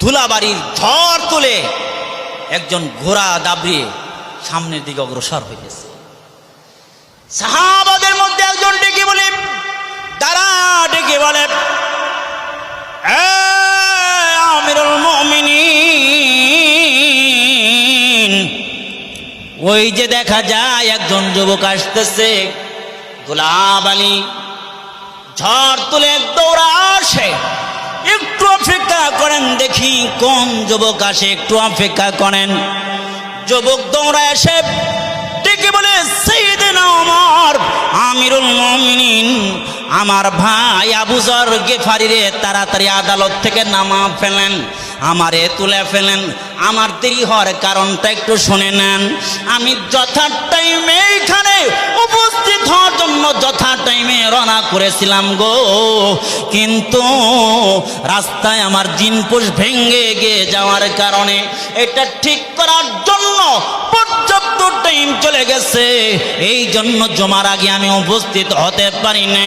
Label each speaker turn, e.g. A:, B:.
A: ধুলাবাড়ির ঝড় তুলে একজন ঘোড়া দাবড়িয়ে সামনের দিকে অগ্রসর হইতেছে। সাহাবাদের মধ্যে একজন ডেকে বলে, দাঁড়া, ডেকে বলে আমিরুল মুমিনিন। ওই যে দেখা যায় একজন যুবক আসতেছে, গোলাপ আলী। ঝড় তুলে দৌড়া আসে। করেন দেখি কোন যুবক আসে, একটু অপেক্ষা করেন। যুবক দৌড়া এসে ডেকে বলে আমার আমিরুল মমিনিন, আমার ভাই আবুজর গেফারিরে তাড়াতাড়ি আদালত থেকে নামা ফেলেন, আমারে তুলে ফেলেন। আমার দেরি হওয়ার কারণটা একটু শুনে নেন। আমি যথার টাইমে এইখানে রওনা করেছিলাম গো। কিন্তু রাস্তায় আমার জিনপুষ ভেঙে গিয়ে যাওয়ার কারণে এটা ঠিক করার জন্য পর্যাপ্ত টাইম চলে গেছে। এই জন্য জমার আগে আমি উপস্থিত হতে পারি না